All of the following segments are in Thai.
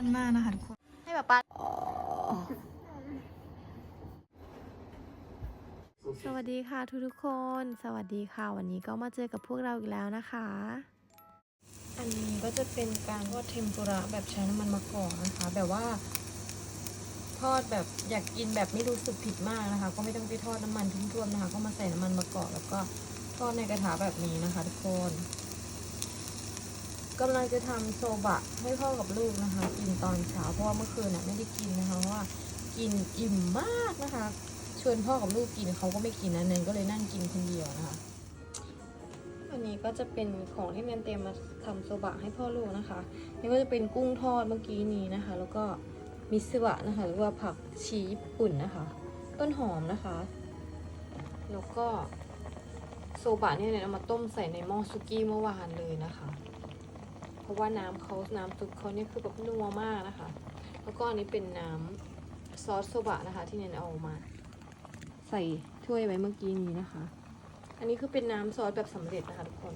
อันมากนะคะทุกคน ให้แบบปาสวัสดีค่ะทุกๆคน สวัสดีค่ะ วันนี้ก็มาเจอกับพวกเราอีกแล้วนะคะ อันนี้ก็จะเป็นการทอดเทมปุระแบบใช้น้ำมันมะกอกนะคะ แบบว่า ทอดแบบอยากกินแบบไม่รู้สึกผิดมากนะคะ ก็ไม่ต้องไปทอดน้ำมันทิ้งท่วมนะคะ ก็มาใส่น้ำมันมะกอกแล้วก็ทอดในกระถาแบบนี้นะคะ ทุกคน กำลังจะทำโซบะให้พ่อกับลูกนะคะ กินตอนเช้าเพราะว่าเมื่อคืนน่ะไม่ได้กินนะคะเพราะว่ากินอิ่มมากนะคะชวนพ่อกับลูกกินเขาก็ไม่กินนะเนนก็เลยนั่งกินคนเดียวนะคะอันนี้ก็จะเป็นของที่เนนเตรียมมาทำโซบะให้พ่อลูกนะคะนี่ก็จะเป็นกุ้งทอดเมื่อกี้นี้นะคะ แล้วก็มิสวะนะคะหรือว่าผักชีญี่ปุ่นนะคะ ต้นหอมนะคะ แล้วก็โซบะเนี่ยเนี่ยเอามาต้มใส่ในหม้อซุกี้เมื่อวานเลยนะคะ ราะว่าน้ำเขาน้ำซุปเขาเนี่ยคือแบบนัวมากนะคะ แล้วก็อันนี้เป็นน้ำซอสโซบะนะคะ ที่เนนเอามา ใส่ถ้วยไว้เมื่อกี้นี้นะคะ อันนี้คือเป็นน้ำซอสแบบสำเร็จนะคะทุกคน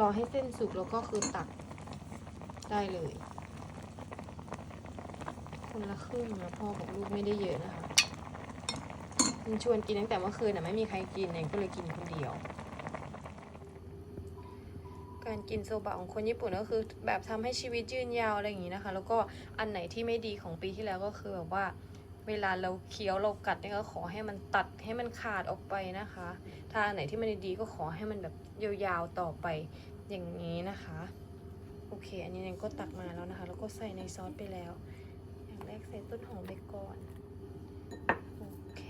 รอให้เส้นสุกแล้วก็คือตักได้เลย คนละครึ่งนะพ่อกับลูกไม่ได้เยอะนะคะมันชวนกินตั้งแต่เมื่อคืนแต่ไม่มีใครกินเองก็เลยกินคนเดียว การกินโซบะของคนญี่ปุ่นก็คือ แบบทำให้ชีวิตยืนยาวอะไรอย่างนี้นะคะ แล้วก็อันไหนที่ไม่ดีของปีที่แล้วก็คือแบบว่าเวลาเราเคี้ยวเรากัดเนี่ยก็ขอให้มันตัดให้มันขาดออกไปนะคะ ถ้าอันไหนที่มันดีก็ขอให้มันแบบยาวๆต่อไปอย่างนี้นะคะ โอเค อันนี้เนนก็ตักมาแล้วนะคะ แล้วก็ใส่ในซอสไปแล้ว อย่างแรกใส่ต้นหอมไปก่อน โอเค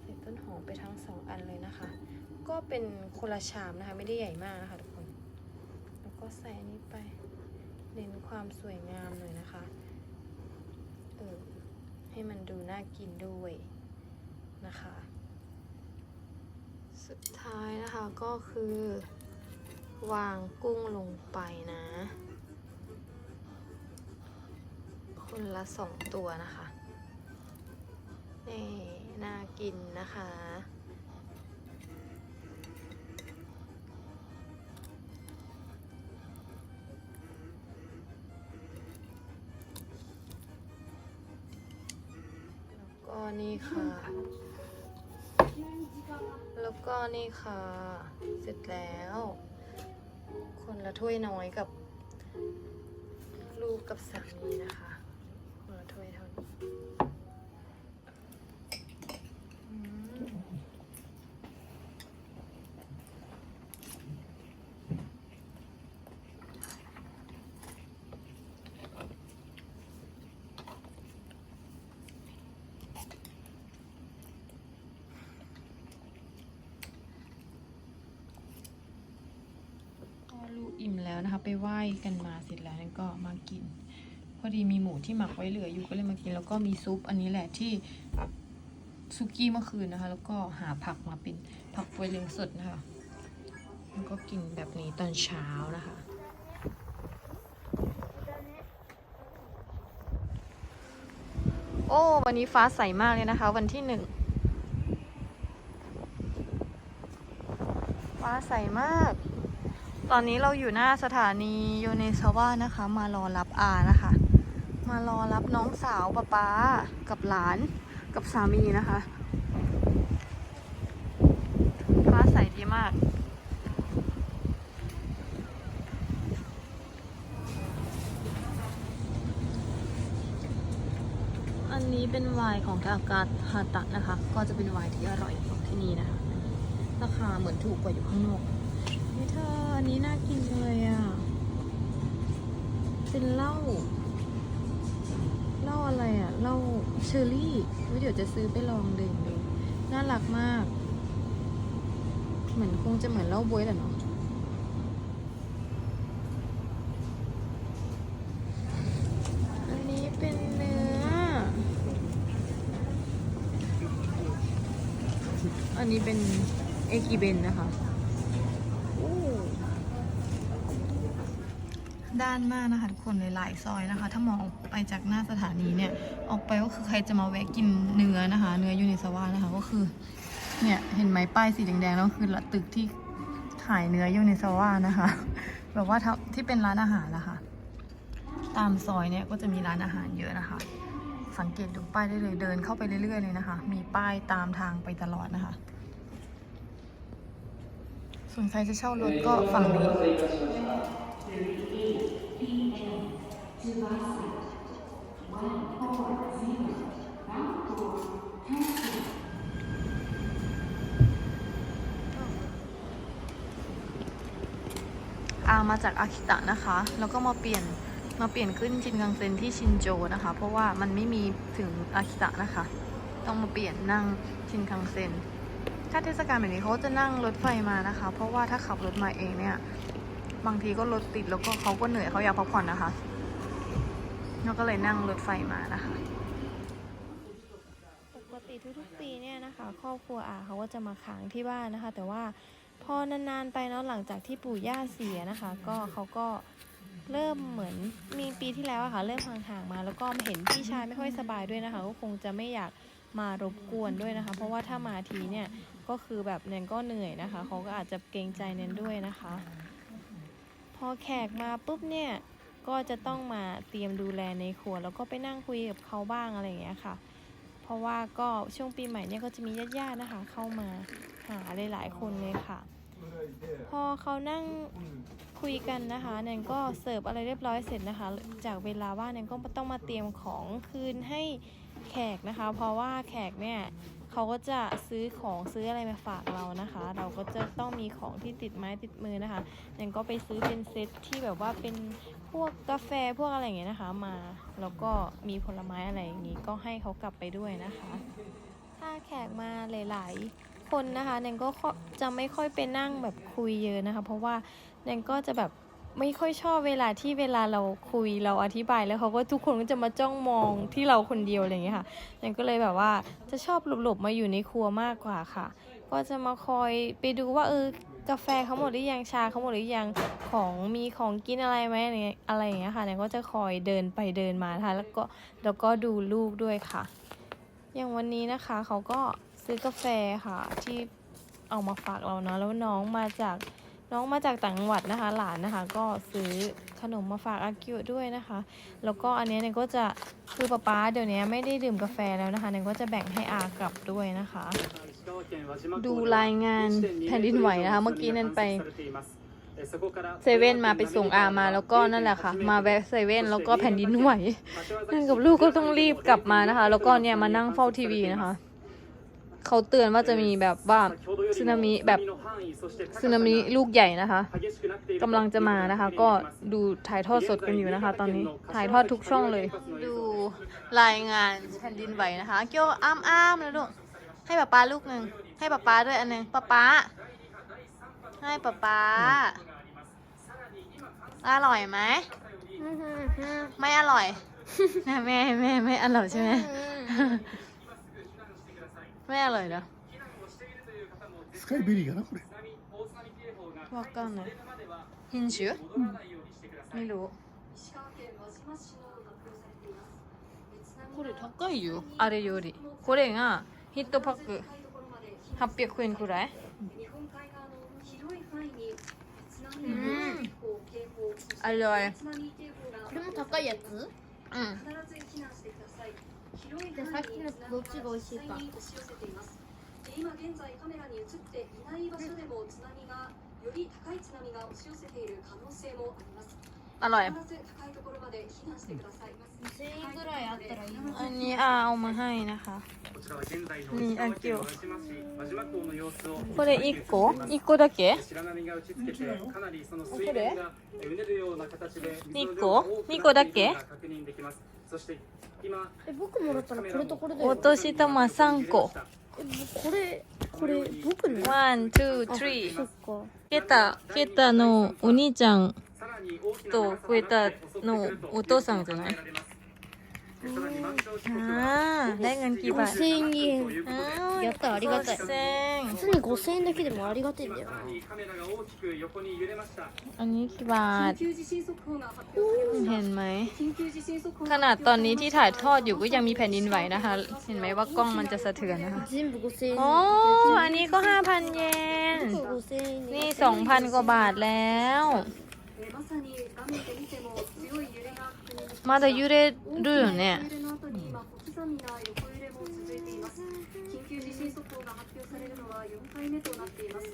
ใส่ต้นหอมไปทั้งสองอันเลยนะคะ ก็เป็นคนละชามนะคะ ไม่ได้ใหญ่มากนะคะทุกคน แล้วก็ใส่อันนี้ไป เน้นความสวยงามเลยนะคะ เออ ให้มันดูน่ากินด้วยนะคะ สุดท้ายนะคะก็คือ วางกุ้งลงไปนะ คนละสองตัวนะคะ นี่ น่ากินนะคะ ก็นี่ค่ะ แล้วก็นี่ค่ะ เสร็จแล้ว คนละถ้วยน้อยกับ ลูกกับสามีนะคะ คนละถ้วยเท่านี้ แล้วนะคะ ไปไหว้กันมาเสร็จแล้วนั่นก็มากิน พอดีมีหมูที่หมักไว้เหลืออยู่ก็เลยมากิน แล้วก็มีซุปอันนี้แหละที่ซุกี้เมื่อคืนนะคะ แล้วก็หาผักมาเป็นผักฟวยเลียงสดนะคะแล้วก็กินแบบนี้ตอนเช้านะคะโอ้ วันนี้ฟ้าใสมากเลยนะคะ วันที่หนึ่ง ฟ้าใสมาก ตอนนี้เราอยู่หน้าสถานีโยเนซาวะนะคะ มารอรับอานะคะ มารอรับน้องสาวป๊าป๊ากับหลานกับสามีนะคะฟ้าใสดีมาก อันนี้เป็นไวน์ของทากาฮาตะนะคะ ก็จะเป็นไวน์ที่อร่อยของที่นี่นะคะ ราคาเหมือนถูกกว่าอยู่ข้างนอก นี่เธออันนี้น่ากินเลยอะ เป็นเหล้า เหล้าอะไรอะ เหล้าเชอร์รี่วเดี๋ยวจะซื้อไปลองดื่มดู น่ารักมาก เหมือนคงจะเหมือนเหล้าบวยแหละเนาะอันนี้เป็นเนื้ออันนี้เป็นเอกิเบนนะคะ ด้านมากนะคะทุกคนหลายๆซอยนะคะ ถ้ามองไปจากหน้าสถานีเนี่ย ออกไปก็คือใครจะมาแวะกินเนื้อนะคะ เนื้อยูนิสวานะคะก็คือ เนี่ยเห็นไหมป้ายสีแดงๆแล้วคือตึกที่ขายเนื้อยูนิสวานะคะ แบบว่าท,ที่เป็นร้านอาหารนะคะตามซอยเนี่ยก็จะมีร้านอาหารเยอะนะคะ สังเกตดูป้ายได้เลยเดินเข้าไปเรื่อยๆเลยนะคะ มีป้ายตามทางไปตลอดนะคะ ส่วนใครจะเช่ารถก็ฝั่งนี้ อามาจากอากิตะนะคะ แล้วก็มาเปลี่ยน มาเปลี่ยนขึ้นชินคังเซ็นที่ชินโจนะคะ เพราะว่ามันไม่มีถึงอากิตะนะคะ ต้องมาเปลี่ยนนั่งชินคังเซ็น ถ้าเทศกาลแบบนี้เขาจะนั่งรถไฟมานะคะ เพราะว่าถ้าขับรถมาเองเนี่ย บางทีก็รถติดแล้วก็เขาก็เหนื่อยเขาอยากพักผ่อนนะคะ แล้วก็เลยนั่งรถไฟมานะคะ ปกติทุกๆปีเนี่ยนะคะ ครอบครัวอาเขาก็จะมาค้างที่บ้านนะคะ แต่ว่าพอนานๆไปเนาะหลังจากที่ปู่ย่าเสียนะคะ ก็เขาก็เริ่มเหมือนมีปีที่แล้วอะค่ะ เริ่มห่างๆมา แล้วก็เห็นพี่ชายไม่ค่อยสบายด้วยนะคะ ก็คงจะไม่อยากมารบกวนด้วยนะคะ เพราะว่าถ้ามาทีเนี่ยก็คือแบบเนนก็เหนื่อยนะคะเขาก็อาจจะเกรงใจเนนด้วยนะคะ พอแขกมาปุ๊บเนี่ย ก็จะต้องมาเตรียมดูแลในครัว แล้วก็ไปนั่งคุยกับเขาบ้างอะไรอย่างเงี้ยค่ะ เพราะว่าก็ช่วงปีใหม่เนี่ยก็จะมีญาติๆนะคะ เข้ามาหาหลายๆคนเลยค่ะ พอเขานั่งคุยกันนะคะแนนก็เสิร์ฟอะไรเรียบร้อยเสร็จนะคะ จากเวลาว่างแนนก็ต้องมาเตรียมของคืนให้แขกนะคะ เพราะว่าแขกเนี่ย เขาก็จะซื้อของซื้ออะไรมาฝากเรานะคะ เราก็จะต้องมีของที่ติดไม้ติดมือนะคะแนนก็ไปซื้อเป็นเซตที่แบบว่าเป็นพวกกาแฟพวกอะไรอย่างเงี้ยนะคะมา แล้วก็มีผลไม้อะไรอย่างงี้ก็ให้เขากลับไปด้วยนะคะ ถ้าแขกมาหลาย ๆ คนนะคะแนนก็จะไม่ค่อยไปนั่งแบบคุยเยอะนะคะ เพราะว่าแนนก็จะแบบ ไม่ค่อยชอบเวลาที่เวลาเราคุยเราอธิบายแล้วเขาก็ทุกคนก็จะมาจ้องมองที่เราคนเดียวอะไรอย่างเงี้ยค่ะแนนก็เลยแบบว่าจะชอบหลบๆมาอยู่ในครัวมากกว่าค่ะ ก็จะมาคอยไปดูว่าเออกาแฟเขาหมดหรือยังชาเขาหมดหรือยังของมีของกินอะไรไหมอะไรอย่างเงี้ยค่ะแนนก็จะคอยเดินไปเดินมานะคะแล้วก็แล้วก็ดูลูกด้วยค่ะ อย่างวันนี้นะคะเขาก็ซื้อกาแฟค่ะที่เอามาฝากเราเนาะแล้วน้องมาจาก น้องมาจากต่างจังหวัดนะคะ หลานนะคะ ก็ซื้อขนมมาฝากอากิวด้วยนะคะ แล้วก็อันนี้เนี่ยก็จะคือป๊าป๊าเดี๋ยวนี้ไม่ได้ดื่มกาแฟแล้วนะคะเนี่ยก็จะแบ่งให้อากลับด้วยนะคะ ดูรายงานแผ่นดินไหวนะคะ เมื่อกี้นั่นไปเซเว่นมาไปส่งอามาแล้วก็นั่นแหละค่ะ มาแวะเซเว่นแล้วก็แผ่นดินไหวนั่นกับลูกก็ต้องรีบกลับมานะคะ แล้วก็เนี่ยมานั่งเฝ้าทีวีนะคะ เขาเตือนว่าจะมีแบบว่าสึนามิแบบสึนามิลูกใหญ่นะคะกำลังจะมานะคะ ก็ดูถ่ายทอดสดกันอยู่นะคะ ตอนนี้ถ่ายทอดทุกช่องเลย ดูรายงานแผ่นดินไหวนะคะเกี่ยวอ้ามอ้ามเลยลูกให้ป๊าป๊าลูกหนึ่งให้ป๊าป๊าด้วยอันหนึ่งป๊าป๊าให้ป๊าป๊าอร่อยไหมไม่อร่อยแม่แม่แม่ไม่อร่อยใช่ไหม 目洗いだスカイベリーかなこれ。わかんない。品種、うん、見る？これ高いよ。あれより。これがヒットパック800円くらい、うん、うん、あれこれも高いやつ？うん。じゃあさい。広い範囲に津波が美味しいます今現在カメラに映っていない場所でも津波がより高い津波が押し寄せている可能性もあります。อร่อย 必ず高いところまで避難してください。 2000円ぐらいあったらいいな อันนี้อาเอามาให้นะคะ こちらは現在のに石川県あ今日輪島市輪島港の様子をこれ1個1個だけ白波が打ちつけてかなりその水面がうねるような形で水の二個量が多く二個だけなっているのが確認できますそして今え僕もらったらこれとこれだよお年玉3個えこれこれ僕のワン、ツー、スリーそっかケタ、ケタのお兄ちゃんさらに大きな と長さクエタのお父さんじゃない考えられますさらに満潮時刻はああ、ได้เงินกี่บาท 5000円ということであーやったありがたい5000円普通に5000円だけでもありがたいんだよなさらにカメラが大きく横に揺れました อันนี้กี่บาท 緊急地震速報が発表されまし เห็นไหม た。緊急地震速報 ขนาดตอนนี้ที่ถ่ายทอดอยู่ก็ยังมีแผ่นดินไหวนะคะ เห็นไหมว่ากล้องมันจะสะเทือนนะคะ 全部5000円 โอ้ อันนี้ก็ 5,000 เยน これ5000円 นี่ 2,000 กว่าบาทแล้ว えー まさに画面で見ても強い揺れが確認で まだ揺れるよね大きな揺れの後に今小刻みな横揺れも続いています緊急地震速報が発表されるのは4回目となっています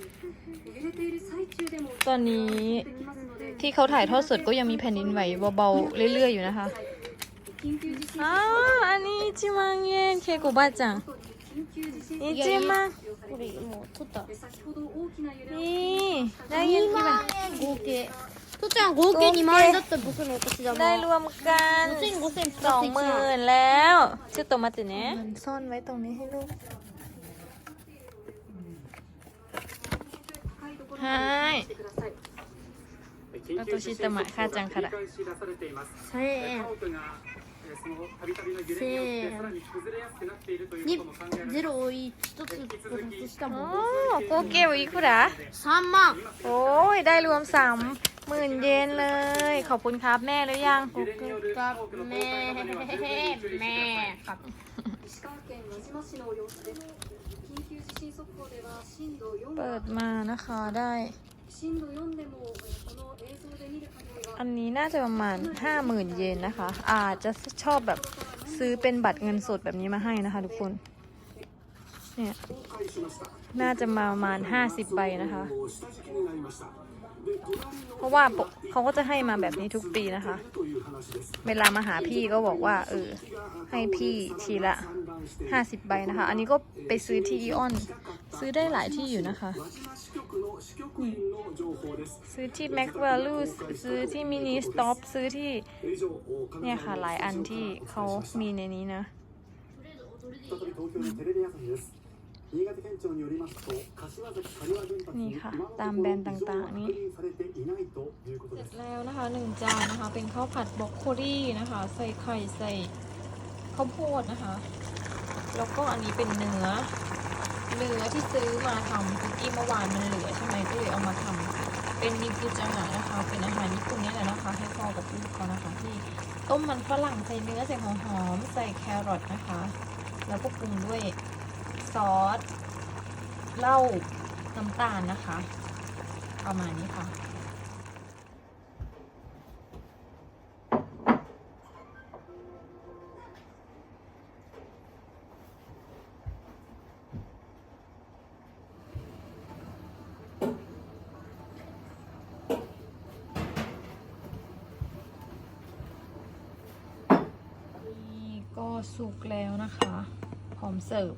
揺れている最中でも ตอนนี้ できますので ที่เขาถ่ายทอดสดก็ยังมีแผ่นดินไหวเบาๆเรื่อยๆอยู่นะคะ 緊急地震 อ้าวอันนี้1万円ケイコばあちゃん後に緊急地震1万これもう取ったで先ほど大きな揺れをนี่ได้เงิน 2 กี่บา 万 ท 円合計とちゃん合計2万円だったら僕のお年玉 ได้รวมกัน 5000 5000プ ส ラ อง ス1 หมื่ 万 นแล้วชื่อตัวมาติเนะซ่อนไว้ตรงนี้ให้ลูกはいしてください緊急地震速報が繰り返し出されています1000円家屋がえーそのたびたびの揺れによってさらに崩れやすくなっているということも考えられますゼロを1つプラスしたもん โอ้โกเกลอีกผู้ดา 3万 โอ้ยได้รวมสาม หมื่นเยนเลย ขอบคุณครับแม่หรือยังขอบคุณครับแม่แม่ครับเปิดมานะคะได้ อันนี้น่าจะประมาณห้าหมื่นเยนนะคะ อาจจะชอบแบบซื้อเป็นบัตรเงินสดแบบนี้มาให้นะคะทุกคนเนี่ยน่าจะมาประมาณห้าสิบใบนะคะ เพราะว่าเขาก็จะให้มาแบบนี้ทุกปีนะคะ เวลามาหาพี่ก็บอกว่า เออ ให้พี่ทีละ50ใบนะคะ อันนี้ก็ไปซื้อที่อีออน ซื้อได้หลายที่อยู่นะคะ ซื้อที่ Mac Value ซื้อที่ Mini Stop ซื้อที่ เนี่ยค่ะ หลายอันที่เขามีในนี้นะ นี่ค่ะ ตามแบรนด์ต่างๆนี้เสร็จแล้วนะคะหนึ่งจานนะคะ เป็นข้าวผัดบล็อกโคลี่นะคะ ใส่ไข่ใส่ข้าวโพดนะคะ แล้วก็อันนี้เป็นเนื้อ เนื้อที่ซื้อมาทำคุกกี้เมื่อวานมันเหลือใช่ไหมก็เลยเอามาทำเป็นนิกุจังหะนะคะ เป็นอาหารญี่ปุ่นนี่แหละนะคะ ให้พ่อกับลูกเขานะคะที่ต้มมันฝรั่งใส่เนื้อใส่หอมใส่แครอทนะคะ แล้วก็ปรุงด้วย ซอสเหล้าน้ำตาลนะคะ ประมาณนี้ค่ะ นี่ก็สุกแล้วนะคะ พร้อมเสิร์ฟ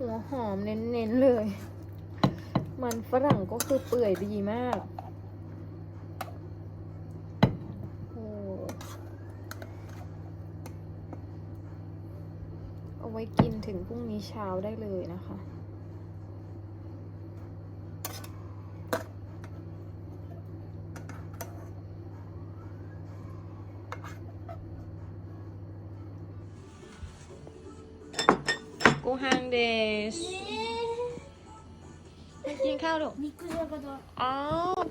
หัวหอมเน้นๆเลย มันฝรั่งก็คือเปื่อยดีมากโอ้เอาไว้กินถึงพรุ่งนี้เช้าได้เลยนะคะ ご飯です。กินข้าวหรอ 肉じゃがだ อ๋อ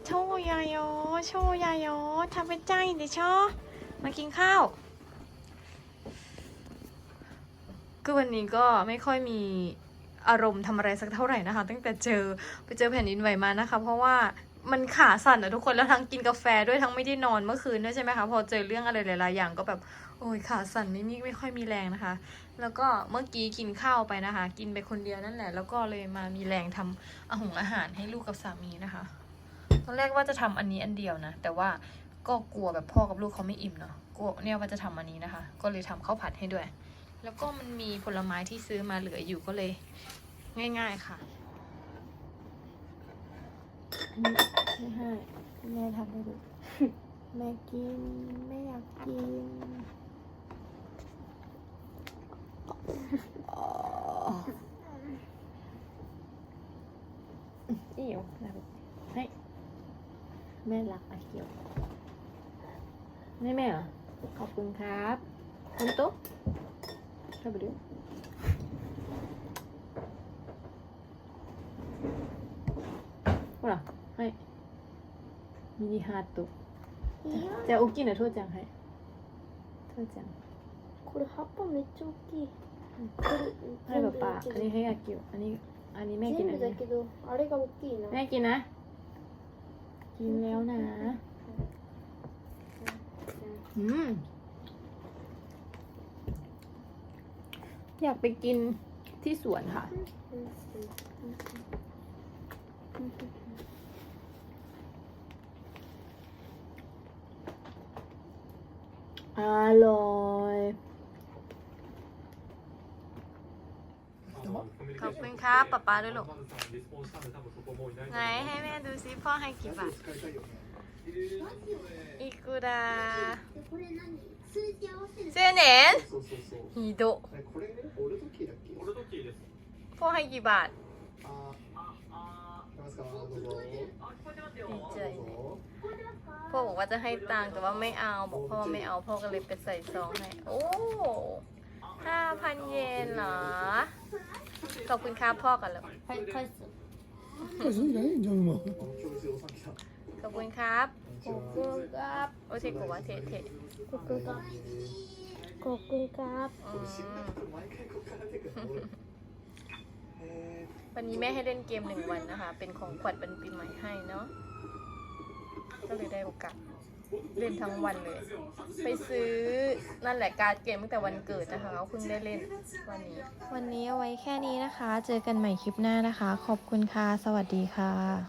โชยายโยโชยายโยทำเป็นใจดิชอมากินข้าว คือวันนี้ก็ไม่ค่อยมีอารมณ์ทำอะไรสักเท่าไหร่นะคะ ตั้งแต่เจอไปเจอแผ่นดินไหวมานะคะ เพราะว่ามันขาสั่นอะทุกคนแล้วทั้งกินกาแฟด้วยทั้งไม่ได้นอนเมื่อคืนด้วยใช่ไหมคะพอเจอเรื่องอะไรหลายๆอย่างก็แบบ โอ้ยขาสั่นไม่มีไม่ค่อยมีแรงนะคะ แล้วก็เมื่อกี้กินข้าวไปนะคะ กินไปคนเดียวนั่นแหละ แล้วก็เลยมามีแรงทำอาหงอาหารให้ลูกกับสามีนะคะ ตอนแรกว่าจะทำอันนี้อันเดียวนะ แต่ว่าก็กลัวแบบพ่อกับลูกเขาไม่อิ่มเนาะ กลัวเนี่ยว่าจะทำอันนี้นะคะ ก็เลยทำข้าวผัดให้ด้วย แล้วก็มันมีผลไม้ที่ซื้อมาเหลืออยู่ก็เลย ง่าย ๆค่ะให้แม่ทำให้ดูแม่กินแม่อยากกิน いいよはいแม่รักอาเกียวไม่แม่เหรอขอบคุณครับคุณตุ๊กเข้าไปดูほらはいミニハートじゃあ大きいの父ちゃんはい父ちゃんこれ葉っぱめっちゃ大きい ให้ป๊าป๊าอันนี้ให้อากิวอันนี้ อันนี้แม่กินนะแม่กินนะ กินแล้วนะอืมอยากไปกินที่สวนค่ะ อร่อย ขอบคุณครับป๊าป๊าด้วยลูกไหนให้แม่ดูซิพ่อให้กี่บาทอีกいくら1000円ひどポハイギバーดีใจพ่อบอกว่าจะให้ตังแต่ว่าไม่เอา บอกพ่อไม่เอา พ่อก็เลยไปใส่ซองให้ โอ้ ห้าพันเยนเหรอ ขอบคุณครับพ่อกันเลย ค่อยค่อยสุด あそうじゃないじゃあもうあ教授おさん来た ขอบคุณครับ こんにちは ครับ โอเทโกะวะเทเท ここがここが อื これ知らなく ม て毎回ここから出てくるの俺へ วันนี้แม่ให้เล่นเกมหนึ่งวันนะคะ เป็นของขวัญวันปีใหม่ให้เนาะ ก็เลยได้โอกาส เล่นทั้งวันเลย ไปซื้อนั่นแหละการ์ดเกมตั้งแต่วันเกิดนะคะเขาเพิ่งได้เล่นวันนี้ วันนี้เอาไว้แค่นี้นะคะ เจอกันใหม่คลิปหน้านะคะ ขอบคุณค่ะ สวัสดีค่ะ